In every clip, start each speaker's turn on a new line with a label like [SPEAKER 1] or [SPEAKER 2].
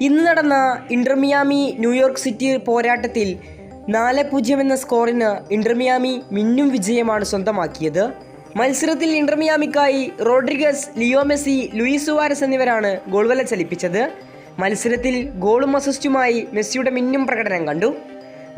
[SPEAKER 1] ഇന്ന് നടന്ന Inter Miami New York city പോരാട്ടത്തിൽ നാല് പൂജ്യം എന്ന സ്കോറിന് ഇന്റർമിയാമി മിന്നും വിജയമാണ് സ്വന്തമാക്കിയത്. മത്സരത്തിൽ ഇന്റർമിയാമിക്കായി Rodriguez Leo Messi Luis Suarez എന്നിവരാണ് ഗോൾവല ചലിപ്പിച്ചത്. മത്സരത്തിൽ ഗോളും അസിസ്റ്റുമായി മെസ്സിയുടെ മിന്നും പ്രകടനം കണ്ടു.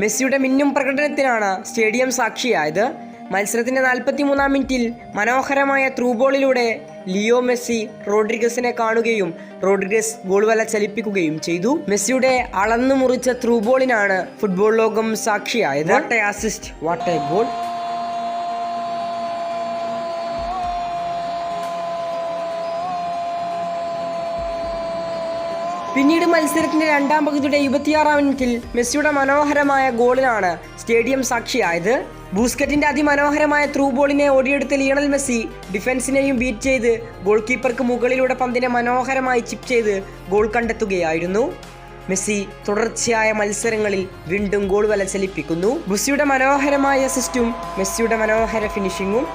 [SPEAKER 1] മെസ്സിയുടെ മിന്നും പ്രകടനത്തിനാണ് സ്റ്റേഡിയം സാക്ഷിയായത്. മത്സരത്തിന്റെ നാൽപ്പത്തി മൂന്നാം മിനിറ്റിൽ മനോഹരമായ ത്രൂ ബോളിലൂടെ ലിയോ മെസ്സി റോഡ്രിഗസിനെ കാണുകയും റോഡ്രിഗസ് ഗോൾ വല ചലിപ്പിക്കുകയും ചെയ്തു. മെസ്സിയുടെ അളന്നു മുറിച്ച ത്രൂബോളിനാണ് ഫുട്ബോൾ ലോകം സാക്ഷിയായത്. What a assist what a goal പിന്നീട് മത്സരത്തിന്റെ രണ്ടാം പകുതിയുടെ ഇരുപത്തിയാറാം മിനിറ്റിൽ മെസ്സിയുടെ മനോഹരമായ ഗോളിനാണ് സ്റ്റേഡിയം സാക്ഷിയായത്. ബൂസ്കറ്റിന്റെ അതിമനോഹരമായ ത്രൂ ബോളിനെ ഓടിയെടുത്ത ലിയണൽ മെസ്സി ഡിഫൻസിനെയും ബീറ്റ് ചെയ്ത് ഗോൾ കീപ്പർക്ക് മുകളിലൂടെ പന്തിനെ മനോഹരമായി ചിപ്പ് ചെയ്ത് ഗോൾ കണ്ടെത്തുകയായിരുന്നു. മെസ്സി തുടർച്ചയായ മത്സരങ്ങളിൽ വീണ്ടും ഗോൾ വല ചലിപ്പിക്കുന്നു ബുസിയുടെ മനോഹരമായ അസിസ്റ്റും മെസ്സിയുടെ മനോഹര ഫിനിഷിങ്ങും.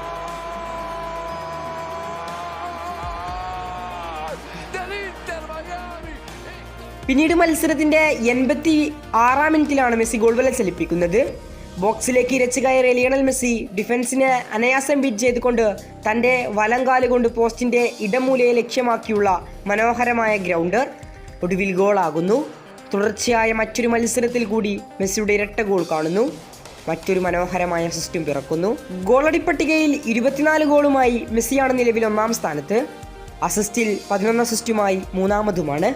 [SPEAKER 1] പിന്നീട് മത്സരത്തിന്റെ എൺപത്തി ആറാം മിനിറ്റിലാണ് മെസ്സി ഗോൾ വല ചലിപ്പിക്കുന്നത്. ബോക്സിലേക്ക് ഇരച്ചു കയറിയ ലിയണൽ മെസ്സി ഡിഫൻസിനെ അനയാസം ബീറ്റ് ചെയ്തുകൊണ്ട് തന്റെ വലം കാലുകൊണ്ട് പോസ്റ്റിന്റെ ഇടമൂലയെ ലക്ഷ്യമാക്കിയുള്ള മനോഹരമായ ഗ്രൗണ്ടർ ഒടുവിൽ ഗോളാകുന്നു. തുടർച്ചയായ മറ്റൊരു മത്സരത്തിൽ കൂടി മെസ്സിയുടെ ഇരട്ട ഗോൾ കാണുന്നു. മറ്റൊരു മനോഹരമായ സിസ്റ്റം പിറക്കുന്നു. ഗോളടി പട്ടികയിൽ ഇരുപത്തിനാല് ഗോളുമായി മെസ്സിയാണ് നിലവിൽ ഒന്നാം സ്ഥാനത്ത്. അസിസ്റ്റിൽ പതിനൊന്ന് അസിസ്റ്റുമായി മൂന്നാമതുമാണ്.